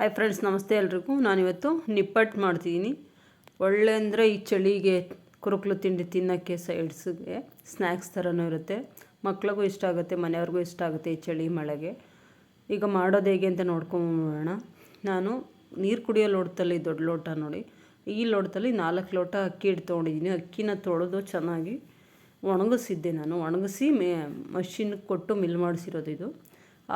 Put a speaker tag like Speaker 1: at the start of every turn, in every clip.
Speaker 1: Hi friends ನಮಸ್ತೆ ಎಲ್ರಿಗೂ. ನಾನಿವತ್ತು ನಿಪ್ಪಟ್ಟು ಮಾಡ್ತಿದ್ದೀನಿ ಒಳ್ಳೆ ಅಂದರೆ ಈ ಚಳಿಗೆ ಕುರುಕ್ಲು ತಿಂಡಿ ತಿನ್ನೋಕ್ಕೆ ಸೈಡ್ಸ್ಗೆ ಸ್ನ್ಯಾಕ್ಸ್ ಥರನೂ ಇರುತ್ತೆ. ಮಕ್ಳಿಗೂ ಇಷ್ಟ ಆಗುತ್ತೆ, ಮನೆಯವ್ರಿಗೂ ಇಷ್ಟ ಆಗುತ್ತೆ ಈ ಚಳಿ ಮಳೆಗೆ. ಈಗ ಮಾಡೋದು ಹೇಗೆ ಅಂತ ನೋಡ್ಕೊಂಬೋಣ ನಾನು ನೀರು ಕುಡಿಯೋ ಲೋಟದಲ್ಲಿ ದೊಡ್ಡ ಲೋಟ ನೋಡಿ. ಈ ಲೋಟದಲ್ಲಿ ನಾಲ್ಕು ಲೋಟ ಅಕ್ಕಿ ಹಿಟ್ಟು ತೊಗೊಂಡಿದ್ದೀನಿ ಅಕ್ಕಿನ ತೊಳೆದು ಚೆನ್ನಾಗಿ ಒಣಗಿಸಿದ್ದೆ ನಾನು. ಒಣಗಿಸಿ ಮೇ ಮಷಿನ್ಗೆ ಕೊಟ್ಟು ಮಿಲ್ ಮಾಡಿಸಿರೋದು ಇದು.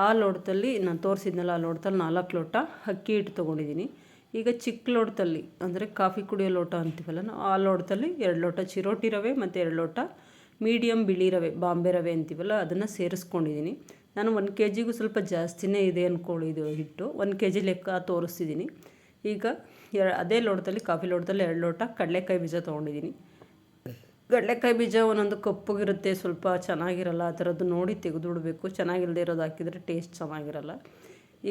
Speaker 1: ಆ ಲೋಟದಲ್ಲಿ, ನಾನು ತೋರಿಸಿದ್ನಲ್ಲ ಆ ಲೋಟದಲ್ಲಿ ನಾಲ್ಕು ಲೋಟ ಅಕ್ಕಿ ಹಿಟ್ಟು ತೊಗೊಂಡಿದ್ದೀನಿ. ಈಗ ಚಿಕ್ಕ ಲೋಟದಲ್ಲಿ, ಅಂದರೆ ಕಾಫಿ ಕುಡಿಯೋ ಲೋಟ ಅಂತೀವಲ್ಲ ನಾವು, ಆ ಲೋಟದಲ್ಲಿ ಎರಡು ಲೋಟ ಚಿರೋಟಿ ರವೆ ಮತ್ತು ಎರಡು ಲೋಟ ಮೀಡಿಯಮ್ ಬಿಳಿ ರವೆ, ಬಾಂಬೆ ರವೆ ಅಂತೀವಲ್ಲ, ಅದನ್ನು ಸೇರಿಸ್ಕೊಂಡಿದ್ದೀನಿ. ನಾನು ಒಂದು ಕೆ ಜಿಗೂ ಸ್ವಲ್ಪ ಜಾಸ್ತಿನೇ ಇದೆ ಅಂದ್ಕೊಳ್ಳಿ ಇದು ಹಿಟ್ಟು, ಒಂದು ಕೆ ಜಿ ಲೆಕ್ಕ ತೋರಿಸ್ತಿದ್ದೀನಿ. ಈಗ ಅದೇ ಲೋಟದಲ್ಲಿ, ಕಾಫಿ ಲೋಟದಲ್ಲಿ ಎರಡು ಲೋಟ ಕಡಲೆಕಾಯಿ ಬೀಜ ತೊಗೊಂಡಿದ್ದೀನಿ. ಕಡಲೆಕಾಯಿ ಬೀಜ ಒಂದೊಂದು ಕಪ್ಪಗಿರುತ್ತೆ, ಸ್ವಲ್ಪ ಚೆನ್ನಾಗಿರಲ್ಲ, ಆ ಥರದ್ದು ನೋಡಿ ತೆಗೆದುಬಿಡಬೇಕು. ಚೆನ್ನಾಗಿಲ್ಲದೆ ಇರೋದು ಹಾಕಿದರೆ ಟೇಸ್ಟ್ ಚೆನ್ನಾಗಿರಲ್ಲ.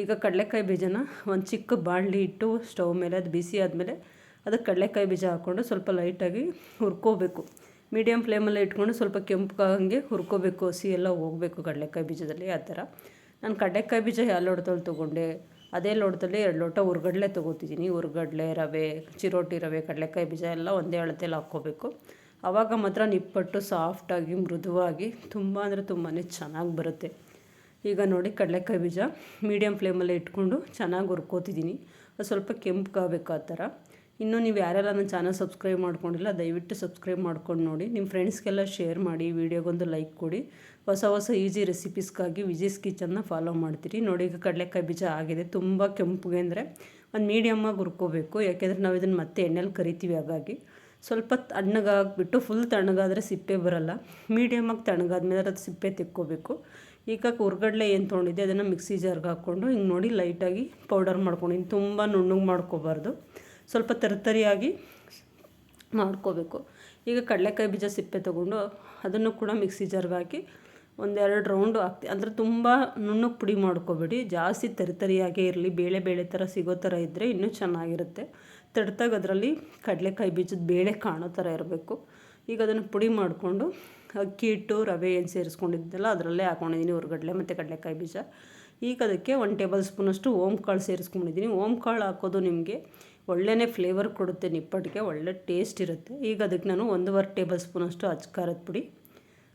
Speaker 1: ಈಗ ಕಡಲೆಕಾಯಿ ಬೀಜನ ಒಂದು ಚಿಕ್ಕ ಬಾಣಲಿ ಇಟ್ಟು ಸ್ಟವ್ ಮೇಲೆ, ಅದು ಬಿಸಿ ಆದಮೇಲೆ ಅದಕ್ಕೆ ಕಡಲೆಕಾಯಿ ಬೀಜ ಹಾಕ್ಕೊಂಡು ಸ್ವಲ್ಪ ಲೈಟಾಗಿ ಹುರ್ಕೋಬೇಕು. ಮೀಡಿಯಮ್ ಫ್ಲೇಮಲ್ಲೇ ಇಟ್ಕೊಂಡು ಸ್ವಲ್ಪ ಕೆಂಪುಗಾಗಂಗೆ ಹುರ್ಕೋಬೇಕು. ಹಸಿ ಎಲ್ಲ ಹೋಗಬೇಕು ಕಡಲೆಕಾಯಿ ಬೀಜದಲ್ಲಿ, ಆ ಥರ. ನಾನು ಕಡಲೆಕಾಯಿ ಬೀಜ ಯಾವ ಲೋಟದಲ್ಲಿ ತೊಗೊಂಡೆ? ಅದೇ ಲೋಟದಲ್ಲಿ ಎರಡು ಲೋಟ ಹುರ್ಗಡ್ಲೆ ತೊಗೋತಿದ್ದೀನಿ. ಹುರ್ಗಡ್ಲೆ ರವೆ, ಚಿರೋಟಿ ರವೆ, ಕಡಲೆಕಾಯಿ ಬೀಜ ಎಲ್ಲ ಒಂದೇ ಅಳತೆಯಲ್ಲಿ ಹಾಕ್ಕೋಬೇಕು. ಆವಾಗ ಮಾತ್ರ ನಿಪ್ಪಟ್ಟು ಸಾಫ್ಟಾಗಿ, ಮೃದುವಾಗಿ, ತುಂಬ ಅಂದರೆ ತುಂಬಾ ಚೆನ್ನಾಗಿ ಬರುತ್ತೆ. ಈಗ ನೋಡಿ ಕಡಲೆಕಾಯಿ ಬೀಜ ಮೀಡಿಯಮ್ ಫ್ಲೇಮಲ್ಲೇ ಇಟ್ಕೊಂಡು ಚೆನ್ನಾಗಿ ಹುರ್ಕೋತಿದ್ದೀನಿ. ಅದು ಸ್ವಲ್ಪ ಕೆಂಪಗಾಗಬೇಕು ಆ ಥರ. ಇನ್ನೂ ನೀವು ಯಾರೆಲ್ಲ ನನ್ನ ಚಾನಲ್ ಸಬ್ಸ್ಕ್ರೈಬ್ ಮಾಡ್ಕೊಂಡಿಲ್ಲ, ದಯವಿಟ್ಟು ಸಬ್ಸ್ಕ್ರೈಬ್ ಮಾಡ್ಕೊಂಡು ನೋಡಿ. ನಿಮ್ಮ ಫ್ರೆಂಡ್ಸ್ಗೆಲ್ಲ ಶೇರ್ ಮಾಡಿ ವಿಡಿಯೋಗೊಂದು ಲೈಕ್ ಕೊಡಿ. ಹೊಸ ಹೊಸ ಈಸಿ ರೆಸಿಪೀಸ್ಗಾಗಿ ವಿಜೀಸ್ ಕಿಚನ್ನ ಫಾಲೋ ಮಾಡ್ತೀರಿ. ನೋಡಿ ಈಗ ಕಡಲೆಕಾಯಿ ಬೀಜ ಆಗಿದೆ, ತುಂಬ ಕೆಂಪುಗೆ ಅಂದರೆ ಒಂದು ಮೀಡಿಯಮ್ಮಾಗಿ ಹುರ್ಕೋಬೇಕು. ಯಾಕೆಂದರೆ ನಾವು ಇದನ್ನು ಮತ್ತೆ ಎಣ್ಣೆಲಿ ಕರಿತೀವಿ ಹಾಗಾಗಿ. ಸ್ವಲ್ಪ ತಣ್ಣಗಾಗ್ಬಿಟ್ಟು ಫುಲ್ ತಣ್ಣಗಾದರೆ ಸಿಪ್ಪೆ ಬರಲ್ಲ. ಮೀಡಿಯಮಾಗಿ ತಣ್ಣಗಾದ್ಮೇಲೆ ಅದು ಸಿಪ್ಪೆ ತೆಕ್ಕೋಬೇಕು. ಈಗ ಹುರ್ಗಡ್ಲೆ ಏನು ತೊಗೊಂಡಿದ್ದೆ ಅದನ್ನು ಮಿಕ್ಸಿ ಜಾರ್ಗೆ ಹಾಕ್ಕೊಂಡು, ಹಿಂಗೆ ನೋಡಿ ಲೈಟಾಗಿ ಪೌಡರ್ ಮಾಡ್ಕೊಂಡಿದ್ದೀನಿ ತುಂಬ ನುಣ್ಣಗೆ ಮಾಡ್ಕೋಬಾರ್ದು. ಸ್ವಲ್ಪ ತರಿತರಿಯಾಗಿ ಮಾಡ್ಕೋಬೇಕು. ಈಗ ಕಡಲೆಕಾಯಿ ಬೀಜ ಸಿಪ್ಪೆ ತೊಗೊಂಡು ಅದನ್ನು ಕೂಡ ಮಿಕ್ಸಿ ಜಾರ್ಗೆ ಹಾಕಿ ಒಂದೆರಡು ರೌಂಡು ಹಾಕ್ತಿ ಅಂದರೆ ತುಂಬ ನುಣ್ಣಗೆ ಪುಡಿ ಮಾಡ್ಕೋಬೇಡಿ. ಜಾಸ್ತಿ ತರಿತರಿಯಾಗೇ ಇರಲಿ. ಬೇಳೆ ಬೇಳೆ ಥರ ಸಿಗೋ ಥರ ಇದ್ದರೆ ಇನ್ನೂ ಚೆನ್ನಾಗಿರುತ್ತೆ. ತಡ್ತಾಗ ಅದರಲ್ಲಿ ಕಡಲೆಕಾಯಿ ಬೀಜದ ಬೇಳೆ ಕಾಣೋ ಥರ ಇರಬೇಕು. ಈಗ ಅದನ್ನು ಪುಡಿ ಮಾಡಿಕೊಂಡು ಅಕ್ಕಿ ಹಿಟ್ಟು, ರವೆ ಏನು ಸೇರಿಸ್ಕೊಂಡಿದ್ದೆಲ್ಲ ಅದರಲ್ಲೇ ಹಾಕೊಂಡಿದ್ದೀನಿ ಹೊರಗಡ್ಲೆ ಮತ್ತು ಕಡಲೆಕಾಯಿ ಬೀಜ. ಈಗ ಅದಕ್ಕೆ ಒನ್ ಟೇಬಲ್ ಸ್ಪೂನಷ್ಟು ಓಮ್ ಕಾಳು ಸೇರಿಸ್ಕೊಂಡಿದ್ದೀನಿ. ಓಮ್ ಕಾಳು ಹಾಕೋದು ನಿಮಗೆ ಒಳ್ಳೆಯ ಫ್ಲೇವರ್ ಕೊಡುತ್ತೆ ನಿಪ್ಪಟ್ಟಿಗೆ, ಒಳ್ಳೆ ಟೇಸ್ಟ್ ಇರುತ್ತೆ. ಈಗ ಅದಕ್ಕೆ ನಾನು ಒಂದೂವರೆ ಟೇಬಲ್ ಸ್ಪೂನಷ್ಟು ಅಚ್ಕಾರದ ಪುಡಿ,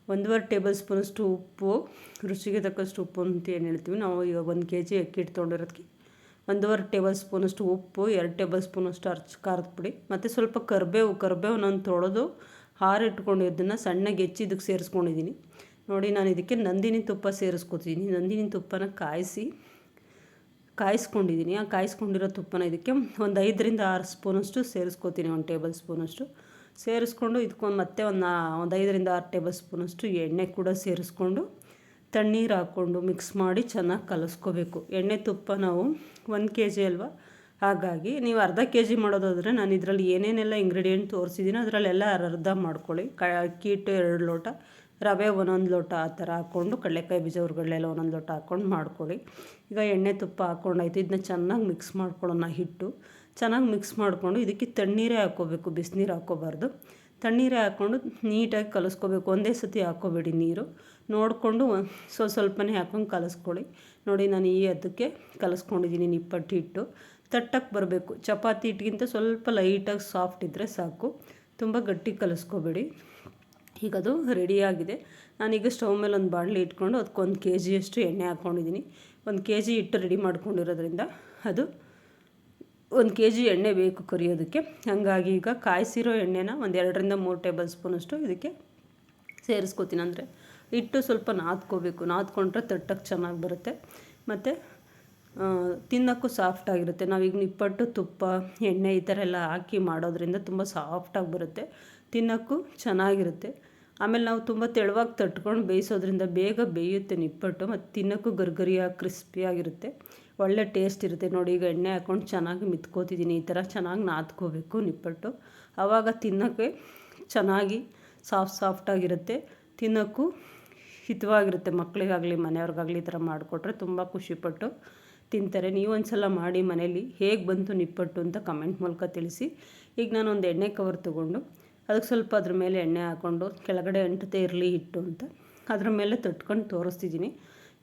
Speaker 1: ಒಂದೂವರೆ ಟೇಬಲ್ ಸ್ಪೂನಷ್ಟು ಉಪ್ಪು, ರುಚಿಗೆ ತಕ್ಕಷ್ಟು ಉಪ್ಪು ಅಂತ ಏನು ಹೇಳ್ತೀವಿ ನಾವು ಈಗ ಒಂದು ಕೆ ಜಿ ಅಕ್ಕಿ ಹಿಟ್ಟು ತೊಗೊಂಡಿರೋದಕ್ಕೆ ಒಂದೂವರೆ ಟೇಬಲ್ ಸ್ಪೂನಷ್ಟು ಉಪ್ಪು, ಎರಡು ಟೇಬಲ್ ಸ್ಪೂನಷ್ಟು ಅರ್ಚ್ ಖಾರದ ಪುಡಿ, ಮತ್ತು ಸ್ವಲ್ಪ ಕರಿಬೇವು ಕರಿಬೇವು ತೊಳೆದು ಹಾರಿಟ್ಕೊಂಡಿದ್ದನ್ನು ಸಣ್ಣಗೆ ಹೆಚ್ಚಿ ಇದಕ್ಕೆ ಸೇರಿಸ್ಕೊಂಡಿದ್ದೀನಿ. ನೋಡಿ, ನಾನು ಇದಕ್ಕೆ ನಂದಿನಿ ತುಪ್ಪ ಸೇರಿಸ್ಕೊತೀನಿ ನಂದಿನಿ ತುಪ್ಪನ ಕಾಯಿಸಿ, ಕಾಯಿಸ್ಕೊಂಡಿದ್ದೀನಿ. ಆ ಕಾಯಿಸ್ಕೊಂಡಿರೋ ತುಪ್ಪನ ಇದಕ್ಕೆ ಒಂದು ಐದರಿಂದ ಆರು ಸ್ಪೂನಷ್ಟು ಸೇರಿಸ್ಕೊತೀನಿ, ಒಂದು ಟೇಬಲ್ ಸ್ಪೂನಷ್ಟು. ಸೇರಿಸ್ಕೊಂಡು ಇದಕ್ಕೊಂದು ಮತ್ತೆ ಒಂದು ಒಂದು ಐದರಿಂದ ಆರು ಟೇಬಲ್ ಸ್ಪೂನಷ್ಟು ಎಣ್ಣೆ ಕೂಡ ಸೇರಿಸ್ಕೊಂಡು ತಣ್ಣೀರು ಹಾಕ್ಕೊಂಡು ಮಿಕ್ಸ್ ಮಾಡಿ ಚೆನ್ನಾಗಿ ಕಲಿಸ್ಕೋಬೇಕು. ಎಣ್ಣೆ ತುಪ್ಪ ನಾವು ಒಂದು ಕೆ ಜಿ ಅಲ್ವಾ? ಹಾಗಾಗಿ ನೀವು ಅರ್ಧ ಕೆ ಜಿ ಮಾಡೋದಾದರೆ ನಾನು ಇದರಲ್ಲಿ ಏನೇನೆಲ್ಲ ಇಂಗ್ರೀಡಿಯೆಂಟ್ ತೋರಿಸಿದ್ದೀನಿ ಅದರಲ್ಲೆಲ್ಲ ಅರ್ಧ ಮಾಡ್ಕೊಳ್ಳಿ. ಕ, ಅಕ್ಕಿ ಹಿಟ್ಟು ಎರಡು ಲೋಟ, ರವೆ ಒಂದೊಂದು ಲೋಟ ಆ ಥರ ಹಾಕ್ಕೊಂಡು, ಕಡಲೆಕಾಯಿ ಬೀಜ ಹುರ್ಗಡ್ಲೆಲ್ಲ ಒಂದೊಂದು ಲೋಟ ಹಾಕ್ಕೊಂಡು ಮಾಡ್ಕೊಳ್ಳಿ. ಈಗ ಎಣ್ಣೆ ತುಪ್ಪ ಹಾಕ್ಕೊಂಡಾಯ್ತು ಇದನ್ನ ಚೆನ್ನಾಗಿ ಮಿಕ್ಸ್ ಮಾಡ್ಕೊಳ್ಳೋಣ ಹಿಟ್ಟು. ಚೆನ್ನಾಗಿ ಮಿಕ್ಸ್ ಮಾಡಿಕೊಂಡು ಇದಕ್ಕೆ ತಣ್ಣೀರೇ ಹಾಕ್ಕೋಬೇಕು, ಬಿಸಿನೀರು ಹಾಕ್ಕೋಬಾರ್ದು. ತಣ್ಣೀರೇ ಹಾಕ್ಕೊಂಡು ನೀಟಾಗಿ ಕಲಿಸ್ಕೋಬೇಕು. ಒಂದೇ ಸತಿ ಹಾಕ್ಕೋಬೇಡಿ ನೀರು. ನೋಡಿಕೊಂಡು ಸ್ವಲ್ಪ ಸ್ವಲ್ಪನೇ ಹಾಕ್ಕೊಂಡು ಕಲಿಸ್ಕೊಳ್ಳಿ. ನೋಡಿ, ನಾನು ಈ ಅದಕ್ಕೆ ಕಲಿಸ್ಕೊಂಡಿದ್ದೀನಿ ನಿಪ್ಪಟ್ಟು ಹಿಟ್ಟು. ತಟ್ಟಕ್ಕೆ ಬರಬೇಕು. ಚಪಾತಿ ಹಿಟ್ಟಿಗಿಂತ ಸ್ವಲ್ಪ ಲೈಟಾಗಿ ಸಾಫ್ಟ್ ಇದ್ದರೆ ಸಾಕು. ತುಂಬ ಗಟ್ಟಿ ಕಲಿಸ್ಕೋಬೇಡಿ. ಈಗ ಅದು ರೆಡಿಯಾಗಿದೆ ನಾನೀಗ ಸ್ಟವ್ ಮೇಲೆ ಒಂದು ಬಾಣಲಿ ಇಟ್ಕೊಂಡು ಅದಕ್ಕೊಂದು ಕೆ ಜಿಯಷ್ಟು ಎಣ್ಣೆ ಹಾಕ್ಕೊಂಡಿದ್ದೀನಿ. ಒಂದು ಕೆ ಜಿ ಹಿಟ್ಟು ರೆಡಿ ಮಾಡ್ಕೊಂಡಿರೋದ್ರಿಂದ ಅದು ಒಂದು ಕೆ ಜಿ ಎಣ್ಣೆ ಬೇಕು ಕರಿಯೋದಕ್ಕೆ. ಹಾಗಾಗಿ ಈಗ ಕಾಯಿಸಿರೋ ಎಣ್ಣೆನ ಒಂದು ಎರಡರಿಂದ ಮೂರು ಟೇಬಲ್ ಸ್ಪೂನಷ್ಟು ಇದಕ್ಕೆ ಸೇರಿಸ್ಕೋತೀನಿ. ಅಂದರೆ ಹಿಟ್ಟು ಸ್ವಲ್ಪ ನಾದ್ಕೋಬೇಕು. ನಾದ್ಕೊಂಡ್ರೆ ತಟ್ಟಕ್ಕೆ ಚೆನ್ನಾಗಿ ಬರುತ್ತೆ. ಮತ್ತು ತಿನ್ನೋಕ್ಕೂ ಸಾಫ್ಟಾಗಿರುತ್ತೆ ನಾವೀಗ ನಿಪ್ಪಟ್ಟು, ತುಪ್ಪ, ಎಣ್ಣೆ ಈ ಥರ ಎಲ್ಲ ಹಾಕಿ ಮಾಡೋದ್ರಿಂದ ತುಂಬ ಸಾಫ್ಟಾಗಿ ಬರುತ್ತೆ. ತಿನ್ನೋಕ್ಕೂ ಚೆನ್ನಾಗಿರುತ್ತೆ. ಆಮೇಲೆ ನಾವು ತುಂಬ ತೆಳುವಾಗಿ ತಟ್ಕೊಂಡು ಬೇಯಿಸೋದ್ರಿಂದ ಬೇಗ ಬೇಯುತ್ತೆ ನಿಪ್ಪಟ್ಟು ಮತ್ತು ತಿನ್ನೋಕ್ಕೂ ಗರ್ಗರಿಯಾಗಿ ಕ್ರಿಸ್ಪಿಯಾಗಿರುತ್ತೆ ಒಳ್ಳೆ ಟೇಸ್ಟ್ ಇರುತ್ತೆ. ನೋಡಿ, ಈಗ ಎಣ್ಣೆ ಹಾಕ್ಕೊಂಡು ಚೆನ್ನಾಗಿ ಮಿತ್ಕೋತಿದ್ದೀನಿ. ಈ ಥರ ಚೆನ್ನಾಗಿ ನಾದ್ಕೋಬೇಕು ನಿಪ್ಪಟ್ಟು. ಆವಾಗ ತಿನ್ನೋಕ್ಕೆ ಚೆನ್ನಾಗಿ ಸಾಫ್ಟ್ ಸಾಫ್ಟಾಗಿರುತ್ತೆ ತಿನ್ನೋಕ್ಕೂ ಹಿತವಾಗಿರುತ್ತೆ. ಮಕ್ಕಳಿಗಾಗಲಿ, ಮನೆಯವ್ರಿಗಾಗಲಿ ಈ ಥರ ಮಾಡಿಕೊಟ್ರೆ ತುಂಬ ಖುಷಿಪಟ್ಟು ತಿಂತಾರೆ. ನೀವು ಒಂದು ಸಲ ಮಾಡಿ ಮನೇಲಿ ಹೇಗೆ ಬಂತು ನಿಪ್ಪಟ್ಟು ಅಂತ ಕಮೆಂಟ್ ಮೂಲಕ ತಿಳಿಸಿ. ಈಗ ನಾನು ಒಂದು ಎಣ್ಣೆ ಕವರ್ ತೊಗೊಂಡು ಅದಕ್ಕೆ ಸ್ವಲ್ಪ ಅದ್ರ ಮೇಲೆ ಎಣ್ಣೆ ಹಾಕ್ಕೊಂಡು ಕೆಳಗಡೆ ಅಂಟತೆ ಇರಲಿ ಹಿಟ್ಟು ಅಂತ ಅದ್ರ ಮೇಲೆ ತಟ್ಕೊಂಡು ತೋರಿಸ್ತಿದ್ದೀನಿ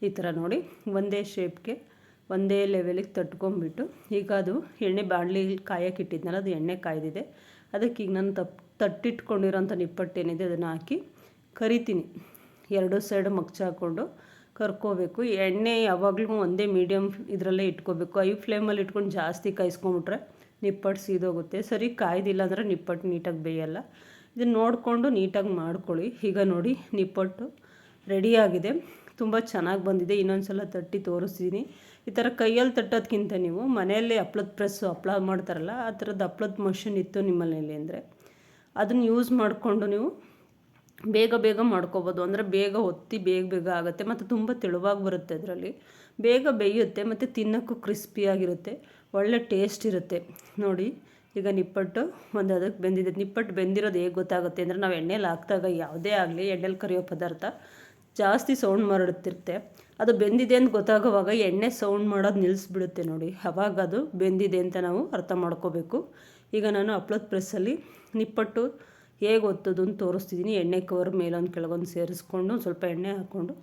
Speaker 1: ಈ ಥರ ನೋಡಿ ಒಂದೇ ಶೇಪ್ಗೆ ಒಂದೇ ಲೆವೆಲಿಗೆ ತಟ್ಕೊಂಡ್ಬಿಟ್ಟು ಈಗ ಅದು ಎಣ್ಣೆ ಬಾಣಲಿ ಕಾಯಕ್ಕೆ ಇಟ್ಟಿದ್ನಲ್ಲ ಅದು ಎಣ್ಣೆ ಕಾಯ್ದಿದೆ. ಅದಕ್ಕೆ ಈಗ ನಾನು ತಪ್ ತಟ್ಟಿಟ್ಕೊಂಡಿರೋಂಥ ನಿಪ್ಪಟ್ಟು ಏನಿದೆ ಅದನ್ನು ಹಾಕಿ ಕರಿತೀನಿ. ಎರಡು ಸೈಡ್ ಮಗ್ಚ ಹಾಕ್ಕೊಂಡು ಕರ್ಕೋಬೇಕು. ಎಣ್ಣೆ ಯಾವಾಗಲೂ ಒಂದೇ ಮೀಡಿಯಮ್ ಇದರಲ್ಲೇ ಇಟ್ಕೋಬೇಕು. ಐ ಫ್ಲೇಮಲ್ಲಿ ಇಟ್ಕೊಂಡು ಜಾಸ್ತಿ ಕಾಯಿಸ್ಕೊಂಬಿಟ್ರೆ ನಿಪ್ಪಟ್ಟು ಸೀದೋಗುತ್ತೆ. ಸರಿ, ಕಾಯ್ದಿಲ್ಲ ಅಂದರೆ ನಿಪ್ಪಟ್ಟು ನೀಟಾಗಿ ಬೇಯಲ್ಲ. ಇದನ್ನು ನೋಡಿಕೊಂಡು ನೀಟಾಗಿ ಮಾಡ್ಕೊಳ್ಳಿ. ಈಗ ನೋಡಿ, ನಿಪ್ಪಟ್ಟು ರೆಡಿಯಾಗಿದೆ ತುಂಬ ಚೆನ್ನಾಗಿ ಬಂದಿದೆ. ಇನ್ನೊಂದು ಸಲ ತಟ್ಟಿ ತೋರಿಸ್ತೀನಿ. ಈ ಥರ ಕೈಯಲ್ಲಿ ತಟ್ಟೋದಕ್ಕಿಂತ ನೀವು ಮನೆಯಲ್ಲೇ ಹಪ್ಳದ ಪ್ರೆಸ್ಸು ಹಪ್ಳ ಮಾಡ್ತಾರಲ್ಲ, ಆ ಥರದ್ದು ಹಪ್ಳದ ಮಷಿನ್ ಇತ್ತು ನಿಮ್ಮ ಅಂದರೆ ಅದನ್ನು ಯೂಸ್ ಮಾಡಿಕೊಂಡು ನೀವು ಬೇಗ ಬೇಗ ಮಾಡ್ಕೋಬೋದು. ಅಂದರೆ ಬೇಗ ಒತ್ತಿ ಬೇಗ ಬೇಗ ಆಗುತ್ತೆ. ಮತ್ತು ತುಂಬ ತೆಳುವಾಗಿ ಬರುತ್ತೆ ಅದರಲ್ಲಿ ಬೇಗ ಬೇಯುತ್ತೆ, ಮತ್ತು ತಿನ್ನೋಕ್ಕೂ ಕ್ರಿಸ್ಪಿಯಾಗಿರುತ್ತೆ ಒಳ್ಳೆ ಟೇಸ್ಟ್ ಇರುತ್ತೆ. ನೋಡಿ, ಈಗ ನಿಪ್ಪಟ್ಟು ಒಂದು ಅದಕ್ಕೆ ಬೆಂದಿದೆ. ನಿಪ್ಪಟ್ಟು ಬೆಂದಿರೋದು ಹೇಗೆ ಗೊತ್ತಾಗುತ್ತೆ ಅಂದರೆ ನಾವು ಎಣ್ಣೆಲಿ ಹಾಕಿದಾಗ ಯಾವುದೇ ಆಗಲಿ ಎಣ್ಣೆಲಿ ಕರಿಯೋ ಪದಾರ್ಥ ಜಾಸ್ತಿ ಸೌಂಡ್ ಮಾಡುತ್ತಿರುತ್ತೆ. ಅದು ಬೆಂದಿದೆ ಅಂತ ಗೊತ್ತಾಗೋವಾಗ ಎಣ್ಣೆ ಸೌಂಡ್ ಮಾಡೋದು ನಿಲ್ಲಿಸ್ಬಿಡುತ್ತೆ ನೋಡಿ. ಅವಾಗ ಅದು ಬೆಂದಿದೆ ಅಂತ ನಾವು ಅರ್ಥ ಮಾಡ್ಕೋಬೇಕು. ಈಗ ನಾನು ಹಪ್ಳದ ಪ್ರೆಸ್ಸಲ್ಲಿ ನಿಪ್ಪಟ್ಟು ಹೇಗೆ ಒತ್ತೋದು ಅಂತ ತೋರಿಸ್ತಿದ್ದೀನಿ ಎಣ್ಣೆ ಕವರ್ ಮೇಲೊಂದು ಕೆಳಗೊಂದು ಸೇರಿಸ್ಕೊಂಡು ಸ್ವಲ್ಪ ಎಣ್ಣೆ ಹಾಕ್ಕೊಂಡು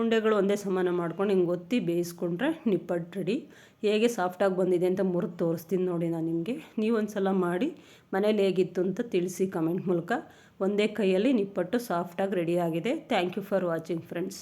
Speaker 1: ಉಂಡೆಗಳು ಒಂದೇ ಸಮಾನ ಮಾಡ್ಕೊಂಡು ಹಿಂಗೆ ಒತ್ತಿ ಬೇಯಿಸ್ಕೊಂಡ್ರೆ ನಿಪ್ಪಟ್ಟು ರೆಡಿ ಹೇಗೆ ಸಾಫ್ಟಾಗಿ ಬಂದಿದೆ ಅಂತ ಮುರಿದು ತೋರಿಸ್ತೀನಿ ನೋಡಿ ನಾನು ನಿಮಗೆ. ನೀವು ಒಂದು ಸಲ ಮಾಡಿ ಮನೇಲಿ ಹೇಗಿತ್ತು ಅಂತ ತಿಳಿಸಿ ಕಮೆಂಟ್ ಮೂಲಕ. ಒಂದೇ ಕೈಯಲ್ಲಿ ನಿಪ್ಪಟ್ಟು ಸಾಫ್ಟಾಗಿ ರೆಡಿಯಾಗಿದೆ thank you for watching friends